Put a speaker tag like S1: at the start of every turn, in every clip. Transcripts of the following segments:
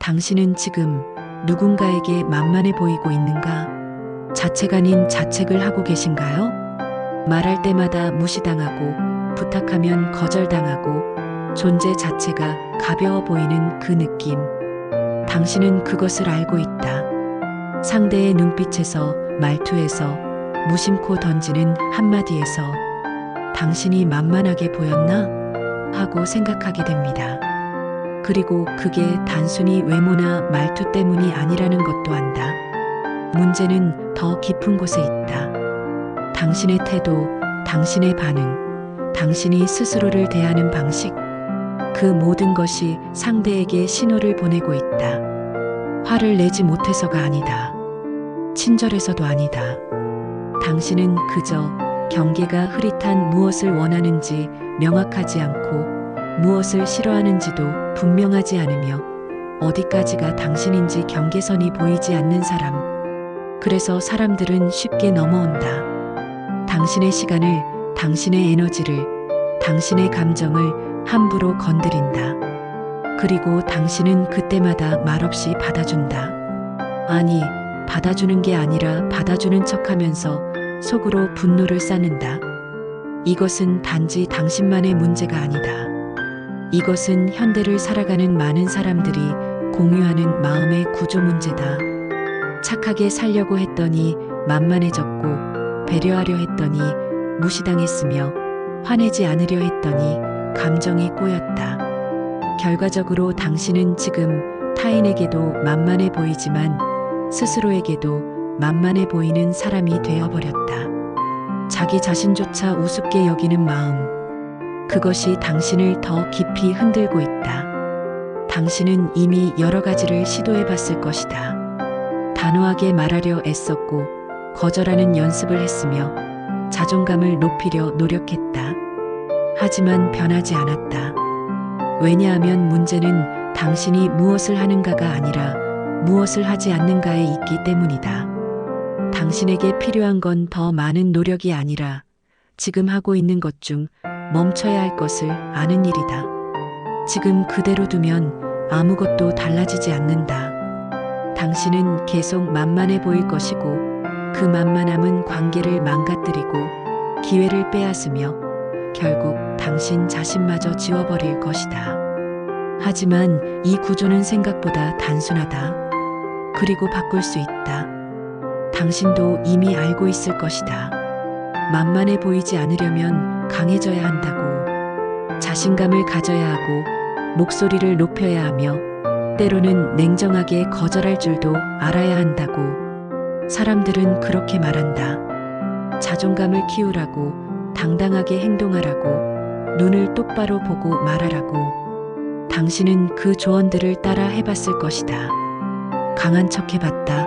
S1: 당신은 지금 누군가에게 만만해 보이고 있는가? 자책 아닌 자책을 하고 계신가요? 말할 때마다 무시당하고 부탁하면 거절당하고 존재 자체가 가벼워 보이는 그 느낌. 당신은 그것을 알고 있다. 상대의 눈빛에서 말투에서 무심코 던지는 한마디에서 당신이 만만하게 보였나? 하고 생각하게 됩니다. 그리고 그게 단순히 외모나 말투 때문이 아니라는 것도 안다. 문제는 더 깊은 곳에 있다. 당신의 태도, 당신의 반응, 당신이 스스로를 대하는 방식, 그 모든 것이 상대에게 신호를 보내고 있다. 화를 내지 못해서가 아니다. 친절해서도 아니다. 당신은 그저 경계가 흐릿한 무엇을 원하는지 명확하지 않고 무엇을 싫어하는지도 분명하지 않으며 어디까지가 당신인지 경계선이 보이지 않는 사람. 그래서 사람들은 쉽게 넘어온다. 당신의 시간을, 당신의 에너지를, 당신의 감정을 함부로 건드린다. 그리고 당신은 그때마다 말없이 받아준다. 아니, 받아주는 게 아니라 받아주는 척 하면서 속으로 분노를 쌓는다. 이것은 단지 당신만의 문제가 아니다. 이것은 현대를 살아가는 많은 사람들이 공유하는 마음의 구조 문제다. 착하게 살려고 했더니 만만해졌고, 배려하려 했더니 무시당했으며, 화내지 않으려 했더니 감정이 꼬였다. 결과적으로 당신은 지금 타인에게도 만만해 보이지만 스스로에게도 만만해 보이는 사람이 되어버렸다. 자기 자신조차 우습게 여기는 마음. 그것이 당신을 더 깊이 흔들고 있다. 당신은 이미 여러 가지를 시도해 봤을 것이다. 단호하게 말하려 애썼고, 거절하는 연습을 했으며, 자존감을 높이려 노력했다. 하지만 변하지 않았다. 왜냐하면 문제는 당신이 무엇을 하는가가 아니라 무엇을 하지 않는가에 있기 때문이다. 당신에게 필요한 건 더 많은 노력이 아니라 지금 하고 있는 것 중 멈춰야 할 것을 아는 일이다. 지금 그대로 두면 아무것도 달라지지 않는다. 당신은 계속 만만해 보일 것이고 그 만만함은 관계를 망가뜨리고 기회를 빼앗으며 결국 당신 자신마저 지워버릴 것이다. 하지만 이 구조는 생각보다 단순하다. 그리고 바꿀 수 있다. 당신도 이미 알고 있을 것이다. 만만해 보이지 않으려면 강해져야 한다고. 자신감을 가져야 하고, 목소리를 높여야 하며, 때로는 냉정하게 거절할 줄도 알아야 한다고. 사람들은 그렇게 말한다. 자존감을 키우라고, 당당하게 행동하라고, 눈을 똑바로 보고 말하라고. 당신은 그 조언들을 따라 해봤을 것이다. 강한 척 해봤다.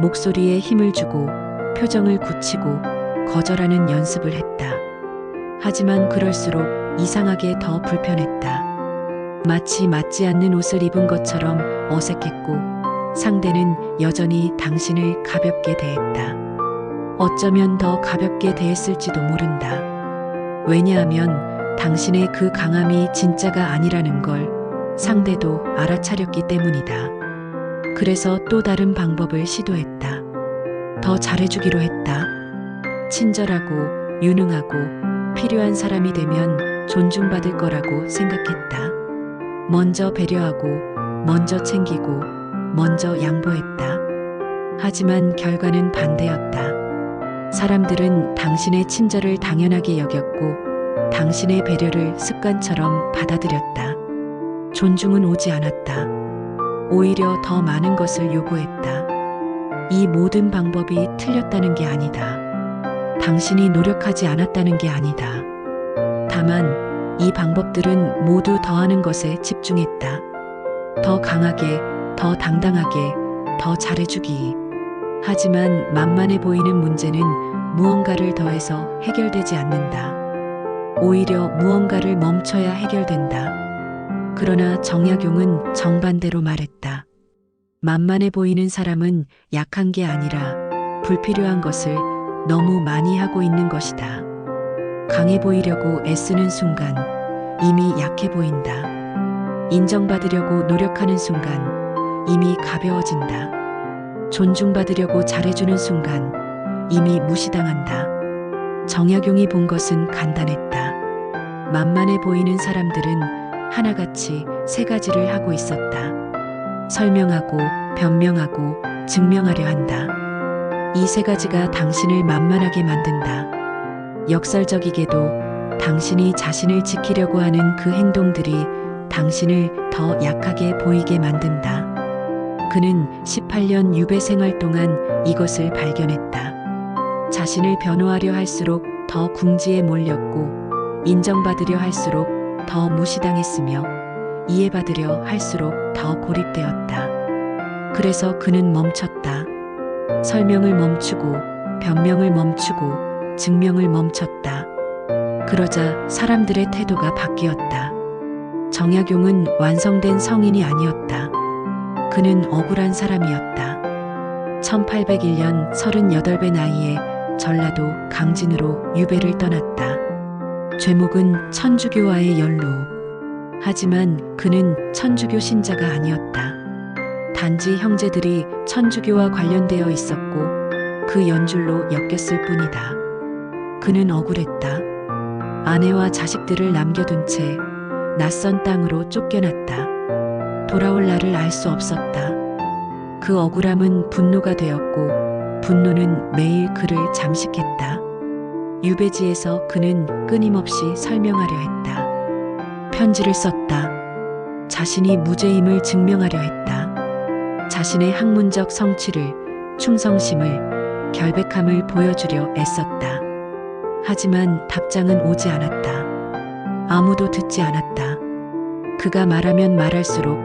S1: 목소리에 힘을 주고, 표정을 굳히고, 거절하는 연습을 했다. 하지만 그럴수록 이상하게 더 불편했다. 마치 맞지 않는 옷을 입은 것처럼 어색했고, 상대는 여전히 당신을 가볍게 대했다. 어쩌면 더 가볍게 대했을지도 모른다. 왜냐하면 당신의 그 강함이 진짜가 아니라는 걸 상대도 알아차렸기 때문이다. 그래서 또 다른 방법을 시도했다. 더 잘해주기로 했다. 친절하고 유능하고 필요한 사람이 되면 존중받을 거라고 생각했다. 먼저 배려하고, 먼저 챙기고, 먼저 양보했다. 하지만 결과는 반대였다. 사람들은 당신의 친절을 당연하게 여겼고, 당신의 배려를 습관처럼 받아들였다. 존중은 오지 않았다. 오히려 더 많은 것을 요구했다. 이 모든 방법이 틀렸다는 게 아니다. 당신이 노력하지 않았다는 게 아니다. 다만 이 방법들은 모두 더하는 것에 집중했다. 더 강하게, 더 당당하게, 더 잘해주기. 하지만 만만해 보이는 문제는 무언가를 더해서 해결되지 않는다. 오히려 무언가를 멈춰야 해결된다. 그러나 정약용은 정반대로 말했다. 만만해 보이는 사람은 약한 게 아니라 불필요한 것을 너무 많이 하고 있는 것이다. 강해 보이려고 애쓰는 순간 이미 약해 보인다. 인정받으려고 노력하는 순간 이미 가벼워진다. 존중받으려고 잘해주는 순간 이미 무시당한다. 정약용이 본 것은 간단했다. 만만해 보이는 사람들은 하나같이 세 가지를 하고 있었다. 설명하고, 변명하고, 증명하려 한다. 이 세 가지가 당신을 만만하게 만든다. 역설적이게도 당신이 자신을 지키려고 하는 그 행동들이 당신을 더 약하게 보이게 만든다. 그는 18년 유배 생활 동안 이것을 발견했다. 자신을 변호하려 할수록 더 궁지에 몰렸고, 인정받으려 할수록 더 무시당했으며, 이해받으려 할수록 더 고립되었다. 그래서 그는 멈췄다. 설명을 멈추고, 변명을 멈추고, 증명을 멈췄다. 그러자 사람들의 태도가 바뀌었다. 정약용은 완성된 성인이 아니었다. 그는 억울한 사람이었다. 1801년 38배 나이에 전라도 강진으로 유배를 떠났다. 죄목은 천주교와의 연루. 하지만 그는 천주교 신자가 아니었다. 단지 형제들이 천주교와 관련되어 있었고 그 연줄로 엮였을 뿐이다. 그는 억울했다. 아내와 자식들을 남겨둔 채 낯선 땅으로 쫓겨났다. 돌아올 날을 알 수 없었다. 그 억울함은 분노가 되었고 분노는 매일 그를 잠식했다. 유배지에서 그는 끊임없이 설명하려 했다. 편지를 썼다. 자신이 무죄임을 증명하려 했다. 자신의 학문적 성취를, 충성심을, 결백함을 보여주려 애썼다. 하지만 답장은 오지 않았다. 아무도 듣지 않았다. 그가 말하면 말할수록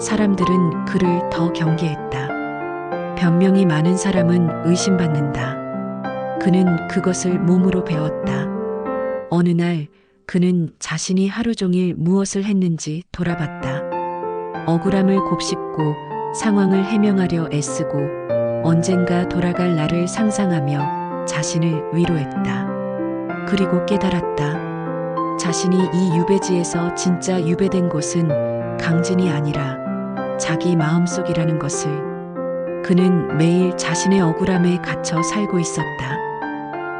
S1: 사람들은 그를 더 경계했다. 변명이 많은 사람은 의심받는다. 그는 그것을 몸으로 배웠다. 어느 날 그는 자신이 하루 종일 무엇을 했는지 돌아봤다. 억울함을 곱씹고 상황을 해명하려 애쓰고 언젠가 돌아갈 날을 상상하며 자신을 위로했다. 그리고 깨달았다. 자신이 이 유배지에서 진짜 유배된 곳은 강진이 아니라 자기 마음속이라는 것을 그는 매일 자신의 억울함에 갇혀 살고 있었다.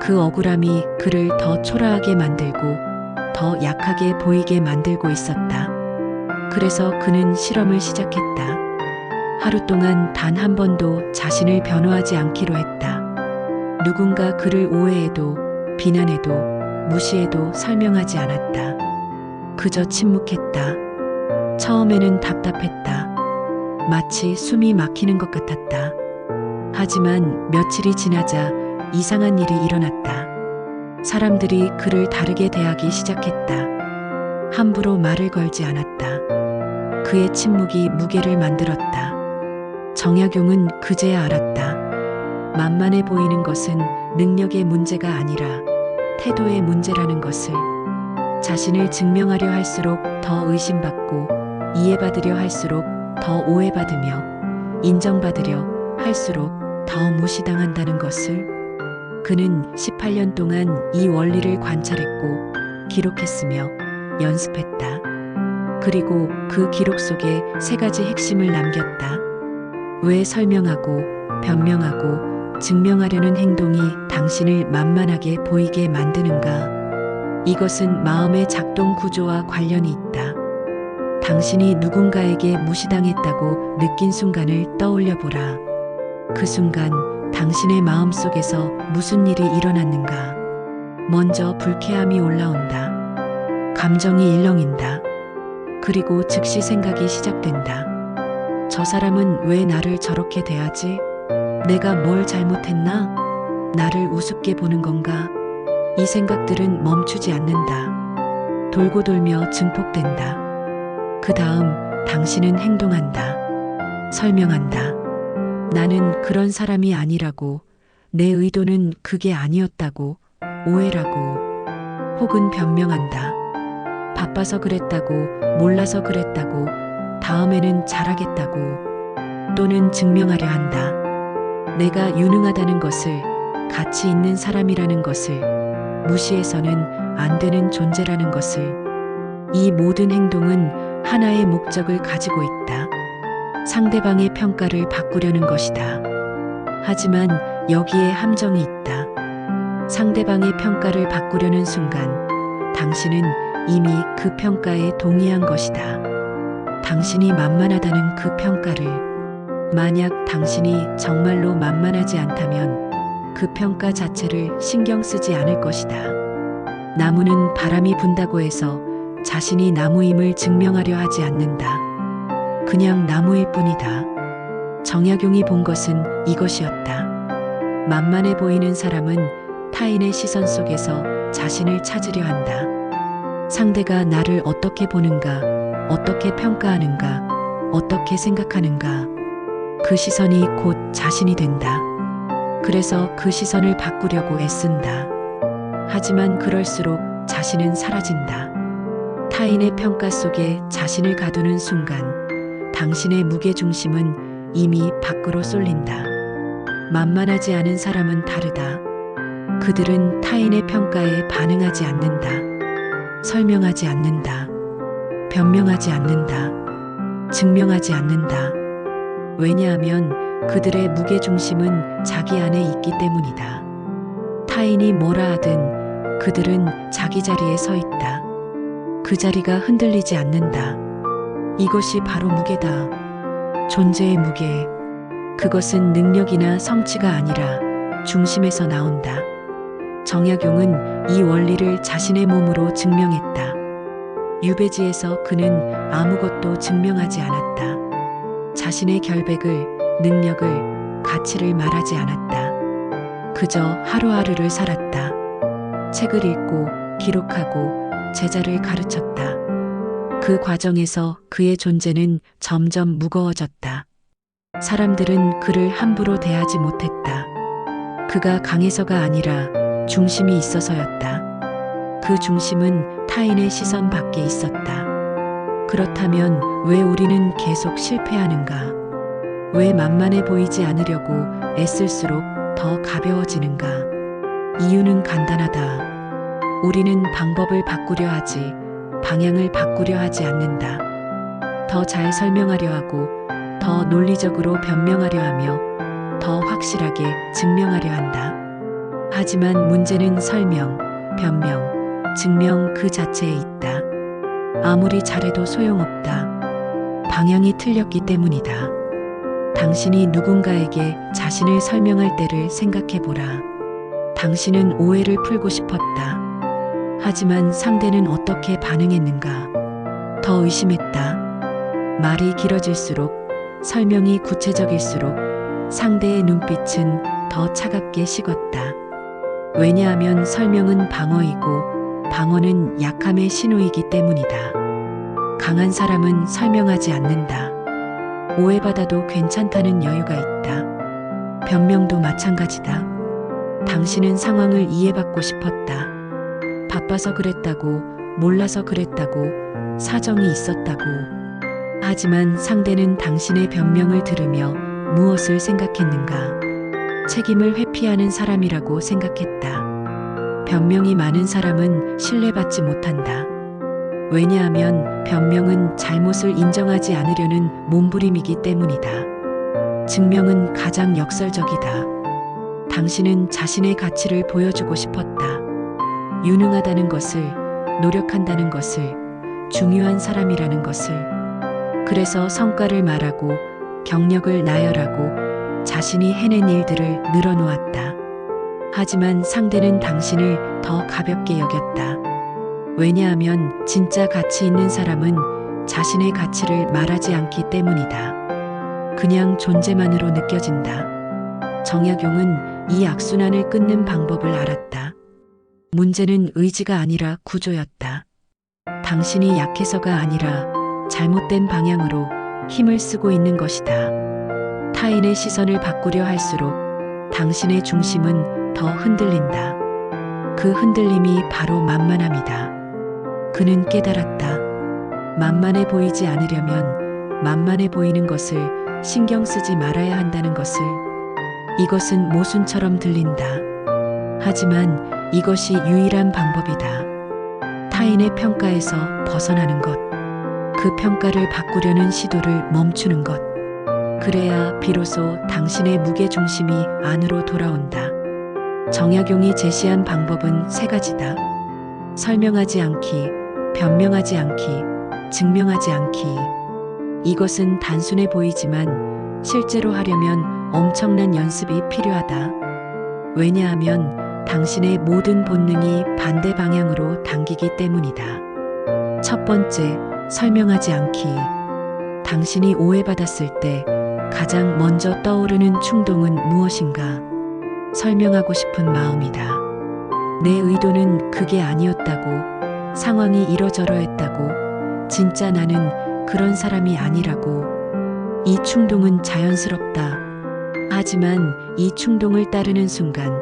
S1: 그 억울함이 그를 더 초라하게 만들고 더 약하게 보이게 만들고 있었다. 그래서 그는 실험을 시작했다. 하루 동안 단 한 번도 자신을 변호하지 않기로 했다. 누군가 그를 오해해도 비난해도 무시해도 설명하지 않았다. 그저 침묵했다. 처음에는 답답했다. 마치 숨이 막히는 것 같았다. 하지만 며칠이 지나자 이상한 일이 일어났다. 사람들이 그를 다르게 대하기 시작했다. 함부로 말을 걸지 않았다. 그의 침묵이 무게를 만들었다. 정약용은 그제야 알았다. 만만해 보이는 것은 능력의 문제가 아니라 태도의 문제라는 것을 자신을 증명하려 할수록 더 의심받고 이해받으려 할수록 더 오해받으며 인정받으려 할수록 더 무시당한다는 것을 그는 18년 동안 이 원리를 관찰했고 기록했으며 연습했다. 그리고 그 기록 속에 세 가지 핵심을 남겼다. 왜 설명하고 변명하고 증명하려는 행동이 당신을 만만하게 보이게 만드는가? 이것은 마음의 작동 구조와 관련이 있다. 당신이 누군가에게 무시당했다고 느낀 순간을 떠올려 보라. 그 순간 당신의 마음 속에서 무슨 일이 일어났는가? 먼저 불쾌함이 올라온다. 감정이 일렁인다. 그리고 즉시 생각이 시작된다. 저 사람은 왜 나를 저렇게 대하지? 내가 뭘 잘못했나? 나를 우습게 보는 건가? 이 생각들은 멈추지 않는다. 돌고 돌며 증폭된다. 그 다음 당신은 행동한다. 설명한다. 나는 그런 사람이 아니라고, 내 의도는 그게 아니었다고, 오해라고, 혹은 변명한다. 바빠서 그랬다고, 몰라서 그랬다고, 다음에는 잘하겠다고, 또는 증명하려 한다. 내가 유능하다는 것을, 가치 있는 사람이라는 것을, 무시해서는 안 되는 존재라는 것을, 이 모든 행동은 하나의 목적을 가지고 있다. 상대방의 평가를 바꾸려는 것이다. 하지만 여기에 함정이 있다. 상대방의 평가를 바꾸려는 순간 당신은 이미 그 평가에 동의한 것이다. 당신이 만만하다는 그 평가를 만약 당신이 정말로 만만하지 않다면 그 평가 자체를 신경 쓰지 않을 것이다. 나무는 바람이 분다고 해서 자신이 나무임을 증명하려 하지 않는다. 그냥 나무일 뿐이다. 정약용이 본 것은 이것이었다. 만만해 보이는 사람은 타인의 시선 속에서 자신을 찾으려 한다. 상대가 나를 어떻게 보는가, 어떻게 평가하는가, 어떻게 생각하는가. 그 시선이 곧 자신이 된다. 그래서 그 시선을 바꾸려고 애쓴다. 하지만 그럴수록 자신은 사라진다. 타인의 평가 속에 자신을 가두는 순간 당신의 무게중심은 이미 밖으로 쏠린다. 만만하지 않은 사람은 다르다. 그들은 타인의 평가에 반응하지 않는다. 설명하지 않는다. 변명하지 않는다. 증명하지 않는다. 왜냐하면 그들의 무게중심은 자기 안에 있기 때문이다. 타인이 뭐라 하든 그들은 자기 자리에 서 있다. 그 자리가 흔들리지 않는다. 이것이 바로 무게다. 존재의 무게. 그것은 능력이나 성취가 아니라 중심에서 나온다. 정약용은 이 원리를 자신의 몸으로 증명했다. 유배지에서 그는 아무것도 증명하지 않았다. 자신의 결백을, 능력을, 가치를 말하지 않았다. 그저 하루하루를 살았다. 책을 읽고, 기록하고, 제자를 가르쳤다. 그 과정에서 그의 존재는 점점 무거워졌다. 사람들은 그를 함부로 대하지 못했다. 그가 강해서가 아니라 중심이 있어서였다. 그 중심은 타인의 시선 밖에 있었다. 그렇다면 왜 우리는 계속 실패하는가? 왜 만만해 보이지 않으려고 애쓸수록 더 가벼워지는가? 이유는 간단하다. 우리는 방법을 바꾸려 하지, 방향을 바꾸려 하지 않는다. 더 잘 설명하려 하고, 더 논리적으로 변명하려 하며, 더 확실하게 증명하려 한다. 하지만 문제는 설명, 변명, 증명 그 자체에 있다. 아무리 잘해도 소용없다. 방향이 틀렸기 때문이다. 당신이 누군가에게 자신을 설명할 때를 생각해 보라. 당신은 오해를 풀고 싶었다. 하지만 상대는 어떻게 반응했는가? 더 의심했다. 말이 길어질수록 설명이 구체적일수록 상대의 눈빛은 더 차갑게 식었다. 왜냐하면 설명은 방어이고 방어는 약함의 신호이기 때문이다. 강한 사람은 설명하지 않는다. 오해받아도 괜찮다는 여유가 있다. 변명도 마찬가지다. 당신은 상황을 이해받고 싶었다. 바빠서 그랬다고, 몰라서 그랬다고, 사정이 있었다고. 하지만 상대는 당신의 변명을 들으며 무엇을 생각했는가? 책임을 회피하는 사람이라고 생각했다. 변명이 많은 사람은 신뢰받지 못한다. 왜냐하면 변명은 잘못을 인정하지 않으려는 몸부림이기 때문이다. 증명은 가장 역설적이다. 당신은 자신의 가치를 보여주고 싶었다. 유능하다는 것을, 노력한다는 것을, 중요한 사람이라는 것을. 그래서 성과를 말하고, 경력을 나열하고, 자신이 해낸 일들을 늘어놓았다. 하지만 상대는 당신을 더 가볍게 여겼다. 왜냐하면 진짜 가치 있는 사람은 자신의 가치를 말하지 않기 때문이다. 그냥 존재만으로 느껴진다. 정약용은 이 악순환을 끊는 방법을 알았다. 문제는 의지가 아니라 구조였다. 당신이 약해서가 아니라 잘못된 방향으로 힘을 쓰고 있는 것이다. 타인의 시선을 바꾸려 할수록 당신의 중심은 더 흔들린다. 그 흔들림이 바로 만만함이다. 그는 깨달았다. 만만해 보이지 않으려면 만만해 보이는 것을 신경 쓰지 말아야 한다는 것을. 이것은 모순처럼 들린다. 하지만 이것이 유일한 방법이다. 타인의 평가에서 벗어나는 것. 그 평가를 바꾸려는 시도를 멈추는 것. 그래야 비로소 당신의 무게중심이 안으로 돌아온다. 정약용이 제시한 방법은 세 가지다. 설명하지 않기, 변명하지 않기, 증명하지 않기. 이것은 단순해 보이지만 실제로 하려면 엄청난 연습이 필요하다. 왜냐하면 당신의 모든 본능이 반대 방향으로 당기기 때문이다. 첫 번째, 설명하지 않기. 당신이 오해받았을 때 가장 먼저 떠오르는 충동은 무엇인가? 설명하고 싶은 마음이다. 내 의도는 그게 아니었다고, 상황이 이러저러했다고, 진짜 나는 그런 사람이 아니라고. 이 충동은 자연스럽다. 하지만 이 충동을 따르는 순간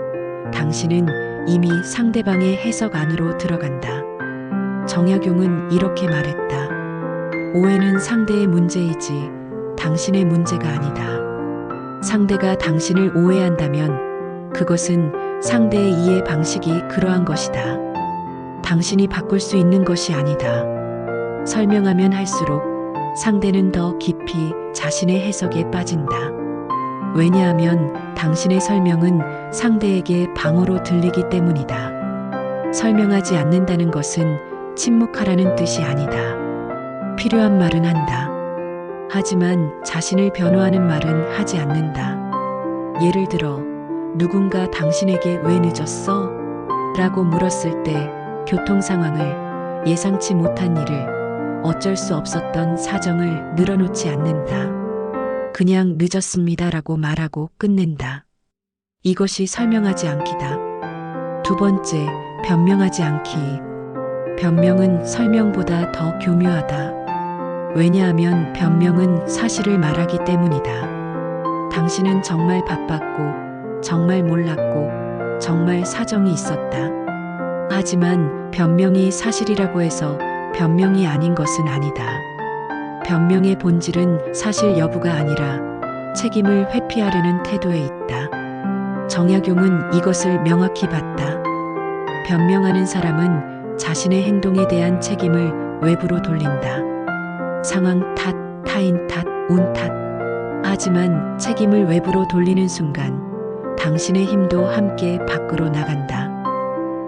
S1: 당신은 이미 상대방의 해석 안으로 들어간다. 정약용은 이렇게 말했다. 오해는 상대의 문제이지 당신의 문제가 아니다. 상대가 당신을 오해한다면 그것은 상대의 이해 방식이 그러한 것이다. 당신이 바꿀 수 있는 것이 아니다. 설명하면 할수록 상대는 더 깊이 자신의 해석에 빠진다. 왜냐하면 당신의 설명은 상대에게 방어로 들리기 때문이다. 설명하지 않는다는 것은 침묵하라는 뜻이 아니다. 필요한 말은 한다. 하지만 자신을 변호하는 말은 하지 않는다. 예를 들어, 누군가 당신에게 왜 늦었어? 라고 물었을 때 교통 상황을 예상치 못한 일을 어쩔 수 없었던 사정을 늘어놓지 않는다. 그냥 늦었습니다 라고 말하고 끝낸다. 이것이 설명하지 않기다. 두 번째, 변명하지 않기. 변명은 설명보다 더 교묘하다. 왜냐하면 변명은 사실을 말하기 때문이다. 당신은 정말 바빴고, 정말 몰랐고, 정말 사정이 있었다. 하지만 변명이 사실이라고 해서 변명이 아닌 것은 아니다. 변명의 본질은 사실 여부가 아니라 책임을 회피하려는 태도에 있다. 정약용은 이것을 명확히 봤다. 변명하는 사람은 자신의 행동에 대한 책임을 외부로 돌린다. 상황 탓, 타인 탓, 운 탓. 하지만 책임을 외부로 돌리는 순간 당신의 힘도 함께 밖으로 나간다.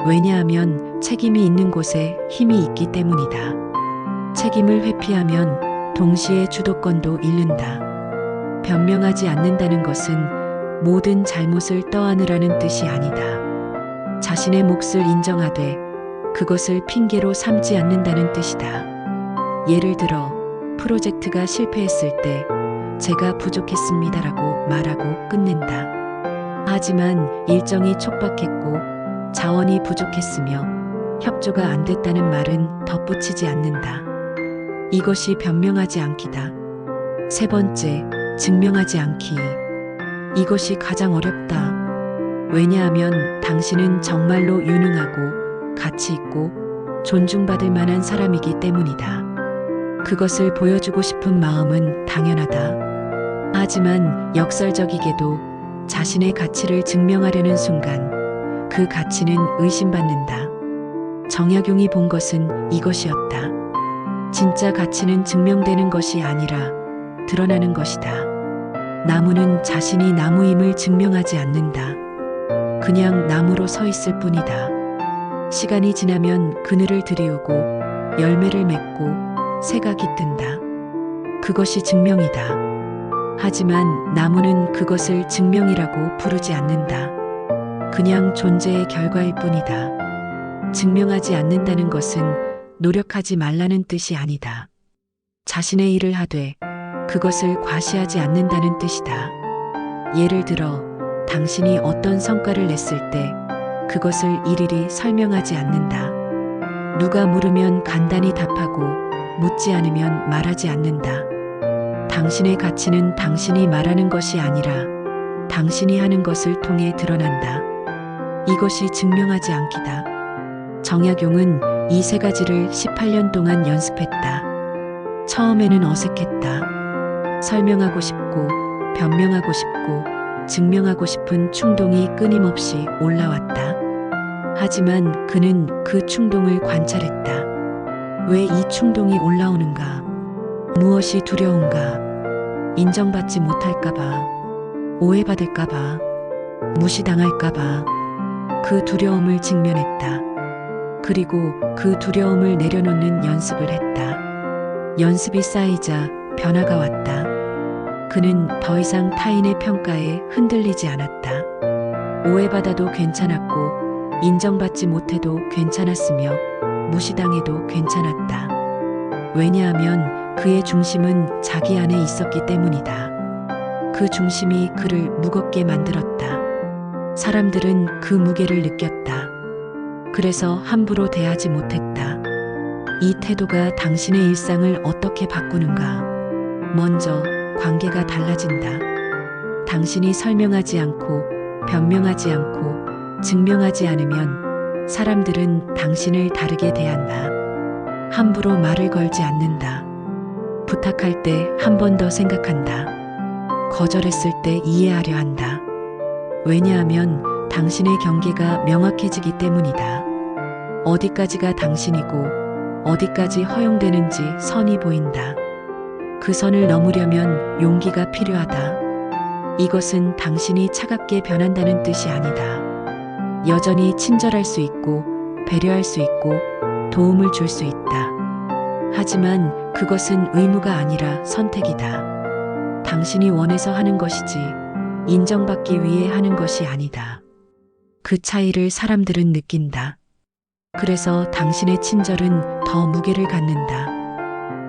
S1: 왜냐하면 책임이 있는 곳에 힘이 있기 때문이다. 책임을 회피하면 동시에 주도권도 잃는다. 변명하지 않는다는 것은 모든 잘못을 떠안으라는 뜻이 아니다. 자신의 몫을 인정하되 그것을 핑계로 삼지 않는다는 뜻이다. 예를 들어 프로젝트가 실패했을 때 제가 부족했습니다라고 말하고 끝낸다. 하지만 일정이 촉박했고 자원이 부족했으며 협조가 안 됐다는 말은 덧붙이지 않는다. 이것이 변명하지 않기다. 세 번째, 증명하지 않기. 이것이 가장 어렵다. 왜냐하면 당신은 정말로 유능하고 가치 있고 존중받을 만한 사람이기 때문이다. 그것을 보여주고 싶은 마음은 당연하다. 하지만 역설적이게도 자신의 가치를 증명하려는 순간 그 가치는 의심받는다. 정약용이 본 것은 이것이었다. 진짜 가치는 증명되는 것이 아니라 드러나는 것이다. 나무는 자신이 나무임을 증명하지 않는다. 그냥 나무로 서 있을 뿐이다. 시간이 지나면 그늘을 들이우고 열매를 맺고 새가 깃든다. 그것이 증명이다. 하지만 나무는 그것을 증명이라고 부르지 않는다. 그냥 존재의 결과일 뿐이다. 증명하지 않는다는 것은 노력하지 말라는 뜻이 아니다. 자신의 일을 하되 그것을 과시하지 않는다는 뜻이다. 예를 들어 당신이 어떤 성과를 냈을 때 그것을 일일이 설명하지 않는다. 누가 물으면 간단히 답하고 묻지 않으면 말하지 않는다. 당신의 가치는 당신이 말하는 것이 아니라 당신이 하는 것을 통해 드러난다. 이것이 증명하지 않기다. 정약용은 이 세 가지를 18년 동안 연습했다. 처음에는 어색했다. 설명하고 싶고, 변명하고 싶고, 증명하고 싶은 충동이 끊임없이 올라왔다. 하지만 그는 그 충동을 관찰했다. 왜 이 충동이 올라오는가? 무엇이 두려운가? 인정받지 못할까봐, 오해받을까봐, 무시당할까봐 그 두려움을 직면했다. 그리고 그 두려움을 내려놓는 연습을 했다. 연습이 쌓이자 변화가 왔다. 그는 더 이상 타인의 평가에 흔들리지 않았다. 오해받아도 괜찮았고, 인정받지 못해도 괜찮았으며, 무시당해도 괜찮았다. 왜냐하면 그의 중심은 자기 안에 있었기 때문이다. 그 중심이 그를 무겁게 만들었다. 사람들은 그 무게를 느꼈다. 그래서 함부로 대하지 못했다. 이 태도가 당신의 일상을 어떻게 바꾸는가? 먼저 관계가 달라진다. 당신이 설명하지 않고 변명하지 않고 증명하지 않으면 사람들은 당신을 다르게 대한다. 함부로 말을 걸지 않는다. 부탁할 때 한 번 더 생각한다. 거절했을 때 이해하려 한다. 왜냐하면 당신의 경계가 명확해지기 때문이다. 어디까지가 당신이고 어디까지 허용되는지 선이 보인다. 그 선을 넘으려면 용기가 필요하다. 이것은 당신이 차갑게 변한다는 뜻이 아니다. 여전히 친절할 수 있고 배려할 수 있고 도움을 줄 수 있다. 하지만 그것은 의무가 아니라 선택이다. 당신이 원해서 하는 것이지 인정받기 위해 하는 것이 아니다. 그 차이를 사람들은 느낀다. 그래서 당신의 친절은 더 무게를 갖는다.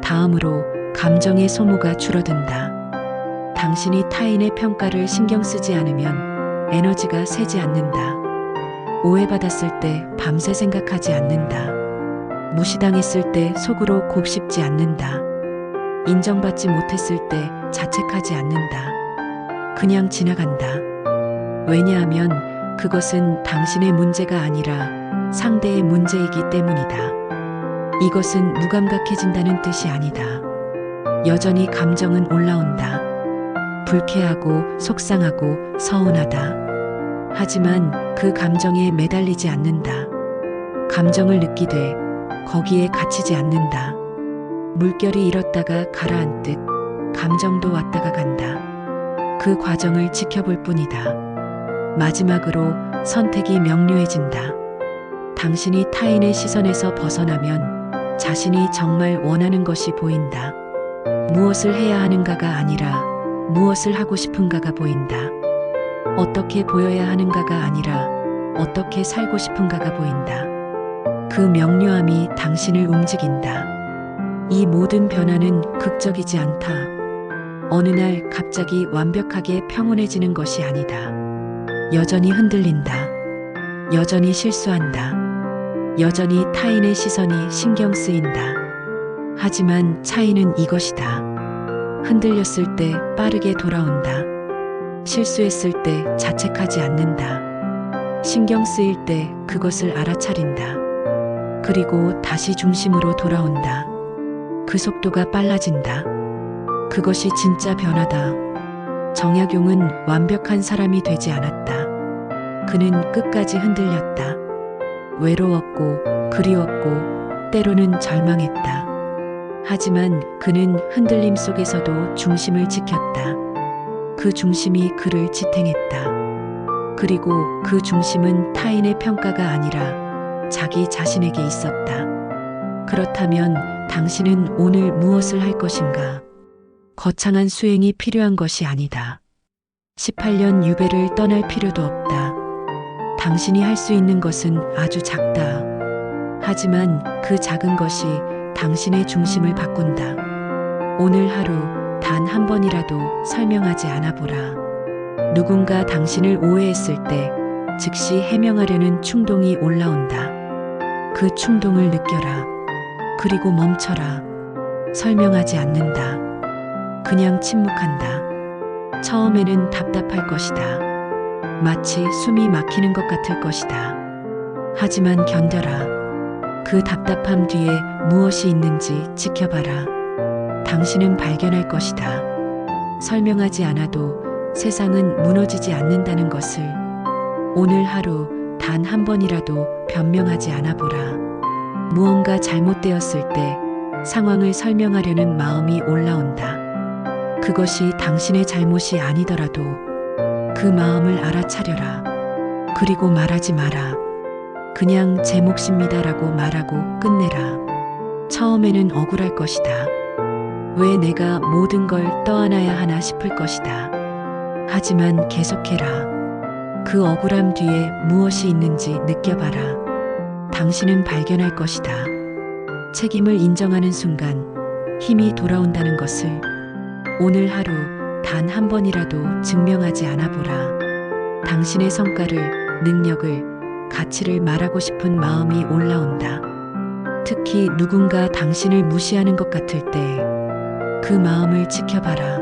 S1: 다음으로 감정의 소모가 줄어든다. 당신이 타인의 평가를 신경 쓰지 않으면 에너지가 새지 않는다. 오해받았을 때 밤새 생각하지 않는다. 무시당했을 때 속으로 곱씹지 않는다. 인정받지 못했을 때 자책하지 않는다. 그냥 지나간다. 왜냐하면 그것은 당신의 문제가 아니라 상대의 문제이기 때문이다. 이것은 무감각해진다는 뜻이 아니다. 여전히 감정은 올라온다. 불쾌하고 속상하고 서운하다. 하지만 그 감정에 매달리지 않는다. 감정을 느끼되 거기에 갇히지 않는다. 물결이 일었다가 가라앉듯 감정도 왔다가 간다. 그 과정을 지켜볼 뿐이다. 마지막으로 선택이 명료해진다. 당신이 타인의 시선에서 벗어나면 자신이 정말 원하는 것이 보인다. 무엇을 해야 하는가가 아니라 무엇을 하고 싶은가가 보인다. 어떻게 보여야 하는가가 아니라 어떻게 살고 싶은가가 보인다. 그 명료함이 당신을 움직인다. 이 모든 변화는 극적이지 않다. 어느 날 갑자기 완벽하게 평온해지는 것이 아니다. 여전히 흔들린다. 여전히 실수한다. 여전히 타인의 시선이 신경 쓰인다. 하지만 차이는 이것이다. 흔들렸을 때 빠르게 돌아온다. 실수했을 때 자책하지 않는다. 신경 쓰일 때 그것을 알아차린다. 그리고 다시 중심으로 돌아온다. 그 속도가 빨라진다. 그것이 진짜 변화다. 정약용은 완벽한 사람이 되지 않았다. 그는 끝까지 흔들렸다. 외로웠고, 그리웠고, 때로는 절망했다. 하지만 그는 흔들림 속에서도 중심을 지켰다. 그 중심이 그를 지탱했다. 그리고 그 중심은 타인의 평가가 아니라 자기 자신에게 있었다. 그렇다면 당신은 오늘 무엇을 할 것인가? 거창한 수행이 필요한 것이 아니다. 18년 유배를 떠날 필요도 없다. 당신이 할 수 있는 것은 아주 작다. 하지만 그 작은 것이 당신의 중심을 바꾼다. 오늘 하루 단 한 번이라도 설명하지 않아 보라. 누군가 당신을 오해했을 때 즉시 해명하려는 충동이 올라온다. 그 충동을 느껴라. 그리고 멈춰라. 설명하지 않는다. 그냥 침묵한다. 처음에는 답답할 것이다. 마치 숨이 막히는 것 같을 것이다. 하지만 견뎌라. 그 답답함 뒤에 무엇이 있는지 지켜봐라. 당신은 발견할 것이다. 설명하지 않아도 세상은 무너지지 않는다는 것을 오늘 하루 단 한 번이라도 변명하지 않아 보라. 무언가 잘못되었을 때 상황을 설명하려는 마음이 올라온다. 그것이 당신의 잘못이 아니더라도 그 마음을 알아차려라. 그리고 말하지 마라. 그냥 제 몫입니다라고 말하고 끝내라. 처음에는 억울할 것이다. 왜 내가 모든 걸 떠안아야 하나 싶을 것이다. 하지만 계속해라. 그 억울함 뒤에 무엇이 있는지 느껴봐라. 당신은 발견할 것이다. 책임을 인정하는 순간 힘이 돌아온다는 것을 오늘 하루 단 한 번이라도 증명하지 않아 보라. 당신의 성과를, 능력을, 가치를 말하고 싶은 마음이 올라온다. 특히 누군가 당신을 무시하는 것 같을 때 그 마음을 지켜봐라.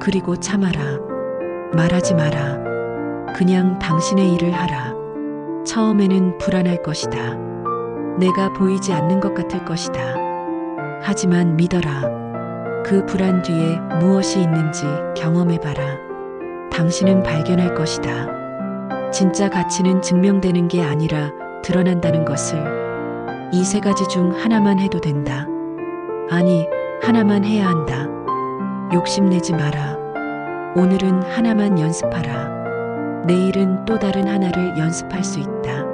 S1: 그리고 참아라. 말하지 마라. 그냥 당신의 일을 하라. 처음에는 불안할 것이다. 내가 보이지 않는 것 같을 것이다. 하지만 믿어라. 그 불안 뒤에 무엇이 있는지 경험해봐라. 당신은 발견할 것이다. 진짜 가치는 증명되는 게 아니라 드러난다는 것을 이 세 가지 중 하나만 해도 된다. 아니, 하나만 해야 한다. 욕심내지 마라. 오늘은 하나만 연습하라. 내일은 또 다른 하나를 연습할 수 있다.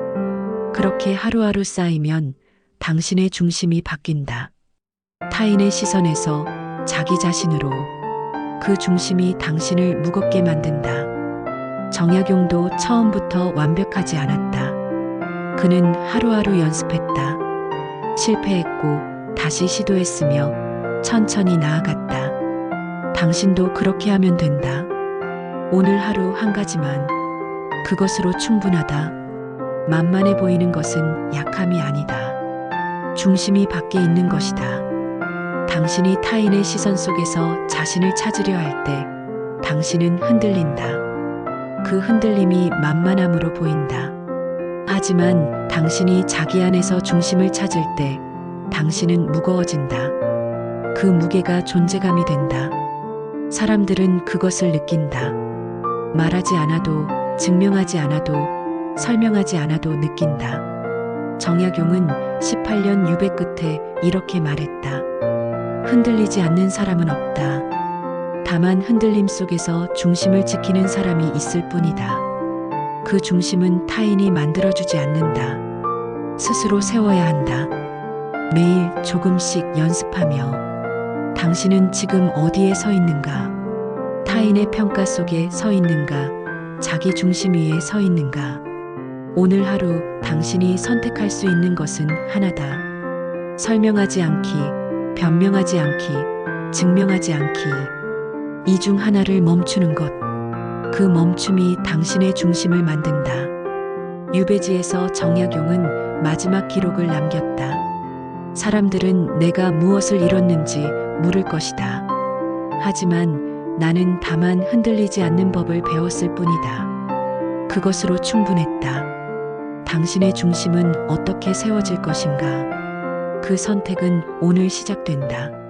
S1: 그렇게 하루하루 쌓이면 당신의 중심이 바뀐다. 타인의 시선에서 자기 자신으로 그 중심이 당신을 무겁게 만든다. 정약용도 처음부터 완벽하지 않았다. 그는 하루하루 연습했다. 실패했고 다시 시도했으며 천천히 나아갔다. 당신도 그렇게 하면 된다. 오늘 하루 한 가지만 그것으로 충분하다. 만만해 보이는 것은 약함이 아니다. 중심이 밖에 있는 것이다. 당신이 타인의 시선 속에서 자신을 찾으려 할 때 당신은 흔들린다. 그 흔들림이 만만함으로 보인다. 하지만 당신이 자기 안에서 중심을 찾을 때 당신은 무거워진다. 그 무게가 존재감이 된다. 사람들은 그것을 느낀다. 말하지 않아도, 증명하지 않아도, 설명하지 않아도 느낀다. 정약용은 18년 유배 끝에 이렇게 말했다. 흔들리지 않는 사람은 없다. 다만 흔들림 속에서 중심을 지키는 사람이 있을 뿐이다. 그 중심은 타인이 만들어주지 않는다. 스스로 세워야 한다. 매일 조금씩 연습하며 당신은 지금 어디에 서 있는가? 타인의 평가 속에 서 있는가? 자기 중심 위에 서 있는가? 오늘 하루 당신이 선택할 수 있는 것은 하나다. 설명하지 않기, 변명하지 않기, 증명하지 않기. 이 중 하나를 멈추는 것. 그 멈춤이 당신의 중심을 만든다. 유배지에서 정약용은 마지막 기록을 남겼다. 사람들은 내가 무엇을 잃었는지 물을 것이다. 하지만 나는 다만 흔들리지 않는 법을 배웠을 뿐이다. 그것으로 충분했다. 당신의 중심은 어떻게 세워질 것인가? 그 선택은 오늘 시작된다.